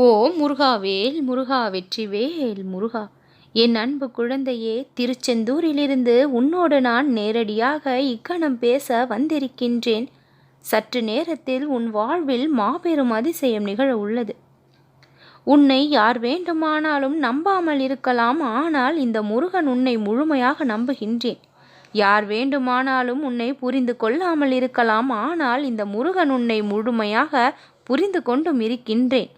ஓ முருகாவேல் முருகா வெற்றிவேல் முருகா. என் அன்பு குழந்தையே திருச்செந்தூரிலிருந்து உன்னோடு நான் நேரடியாக இக்கணம் பேச வந்திருக்கின்றேன். சற்று நேரத்தில் உன் வாழ்வில் மாபெரும் அதிசயம் நிகழ உள்ளது. உன்னை யார் வேண்டுமானாலும் நம்பாமல் இருக்கலாம் ஆனால் இந்த முருகன் உன்னை முழுமையாக நம்புகின்றேன். யார் வேண்டுமானாலும் உன்னை புரிந்து கொள்ளாமல் இருக்கலாம் ஆனால் இந்த முருகன் உன்னை முழுமையாக புரிந்து கொண்டும் இருக்கின்றேன்.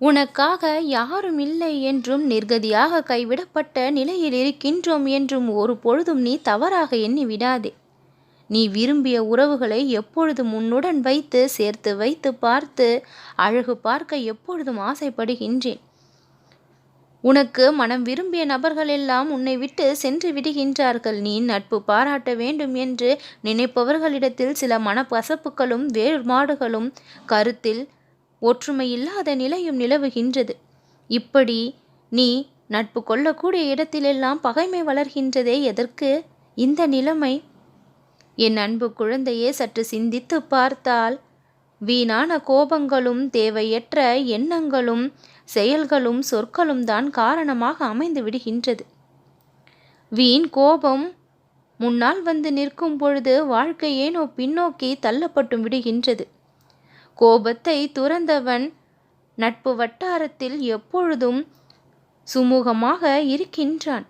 உனக்காக யாரும் இல்லை என்றும் நிர்கதியாக கைவிடப்பட்ட நிலையில் இருக்கின்றோம் என்றும் ஒரு பொழுதும் நீ தவறாக எண்ணி விடாதே நீ விரும்பிய உறவுகளை எப்பொழுதும் உன்னுடன் வைத்து சேர்த்து வைத்து பார்த்து அழகு பார்க்க எப்பொழுதும் ஆசைப்படுகின்றேன். உனக்கு மனம் விரும்பிய நபர்கள் எல்லாம் உன்னை விட்டு சென்று விடுகின்றார்கள். நீ நட்பு பாராட்ட வேண்டும் என்று நினைப்பவர்களிடத்தில் சில மனப்பசப்புகளும் வேறுபாடுகளும் கருத்தில் ஒற்றுமை இல்லாத நிலையும் நிலவுகின்றது. இப்படி நீ நட்பு கொள்ளக்கூடிய இடத்திலெல்லாம் பகைமை வளர்கின்றதே எதற்கு? இந்த நிலைமை? என் அன்பு குழந்தையே சற்று சிந்தித்து பார்த்தால் வீணான கோபங்களும் தேவையற்ற எண்ணங்களும் செயல்களும் சொற்களும் தான் காரணமாக அமைந்து விடுகின்றது. வீண் கோபம் முன்னால் வந்து நிற்கும் பொழுது வாழ்க்கை ஏனோ பின்னோக்கி தள்ளப்பட்டும் விடுகின்றது. கோபத்தை துறந்தவன் நட்பு வட்டாரத்தில் எப்பொழுதும் சுமூகமாக இருக்கின்றான்.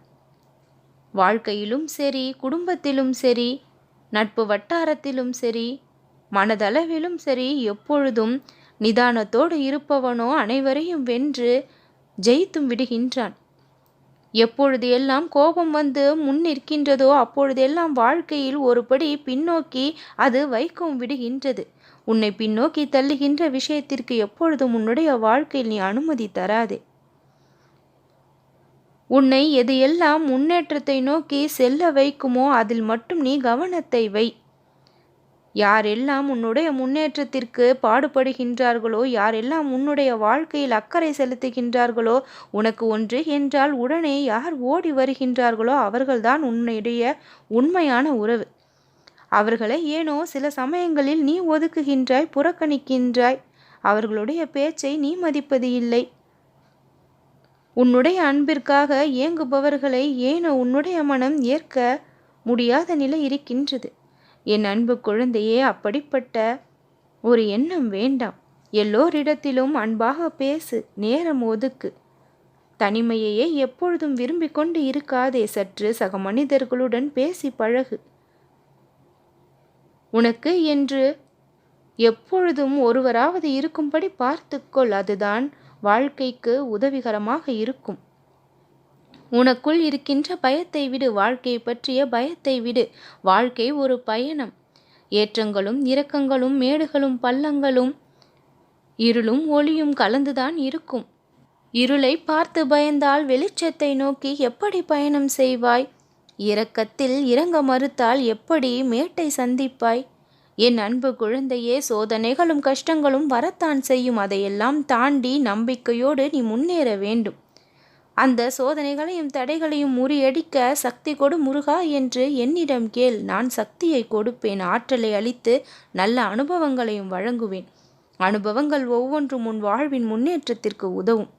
வாழ்க்கையிலும் சரி குடும்பத்திலும் சரி நட்பு வட்டாரத்திலும் சரி மனதளவிலும் சரி எப்பொழுதும் நிதானத்தோடு இருப்பவனோ அனைவரையும் வென்று ஜெயித்தும் விடுகின்றான். எப்பொழுது எல்லாம் கோபம் வந்து முன் நிற்கின்றதோ அப்பொழுதெல்லாம் வாழ்க்கையில் ஒருபடி பின்னோக்கி அது வைக்கவும் விடுகின்றது. உன்னை பின்னோக்கி தள்ளுகின்ற விஷயத்திற்கு எப்பொழுதும் உன்னுடைய வாழ்க்கையில் நீ அனுமதி தராதே. உன்னை எது எல்லாம் முன்னேற்றத்தை நோக்கி செல்ல வைக்குமோ அதில் மட்டும் நீ கவனத்தை வை. யாரெல்லாம் உன்னுடைய முன்னேற்றத்திற்கு பாடுபடுகின்றார்களோ யாரெல்லாம் உன்னுடைய வாழ்க்கையில் அக்கறை செலுத்துகின்றார்களோ உனக்கு ஒன்று என்றால் உடனே யார் ஓடி வருகின்றார்களோ அவர்கள்தான் உன்னுடைய உண்மையான உறவு. அவர்களை ஏனோ சில சமயங்களில் நீ ஒதுக்குகின்றாய் புறக்கணிக்கின்றாய். அவர்களுடைய பேச்சை நீ மதிப்பது இல்லை. உன்னுடைய அன்பிற்காக ஏங்குபவர்களை ஏனோ உன்னுடைய மனம் ஏற்க முடியாத நிலை இருக்கின்றது. என் அன்பு குழந்தையே அப்படிப்பட்ட ஒரு எண்ணம் வேண்டாம். எல்லோரிடத்திலும் அன்பாக பேசு நேரம் ஒதுக்கு. தனிமையையே எப்பொழுதும் விரும்பிக் கொண்டு இருக்காதே சற்று சக மனிதர்களுடன் பேசி பழகு. உனக்கு என்று எப்பொழுதும் ஒருவராவது இருக்கும்படி பார்த்துக்கொள் அதுதான் வாழ்க்கைக்கு உதவிகரமாக இருக்கும். உனக்குள் இருக்கின்ற பயத்தை விடு வாழ்க்கை பற்றிய பயத்தை விடு. வாழ்க்கை ஒரு பயணம். ஏற்றங்களும் இரக்கங்களும் மேடுகளும் பள்ளங்களும் இருளும் ஒளியும் கலந்துதான் இருக்கும். இருளை பார்த்து பயந்தால் வெளிச்சத்தை நோக்கி எப்படி பயணம் செய்வாய்? இரக்கத்தில் இறங்க மறுத்தால் எப்படி மேட்டை சந்திப்பாய்? என் அன்பு குழந்தையே சோதனைகளும் கஷ்டங்களும் வரத்தான் செய்யும். அதையெல்லாம் தாண்டி நம்பிக்கையோடு நீ முன்னேற வேண்டும். அந்த சோதனைகளையும் தடைகளையும் முறியடிக்க சக்தி கொடு முருகா என்று என்னிடம் கேள். நான் சக்தியை கொடுப்பேன். ஆற்றலை அளித்து நல்ல அனுபவங்களையும் வழங்குவேன். அனுபவங்கள் ஒவ்வொன்றும் உன் வாழ்வின் முன்னேற்றத்திற்கு உதவும்.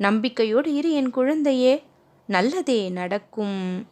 நம்பிக்கையோடு இரு என் குழந்தையே. நல்லதே நடக்கும்.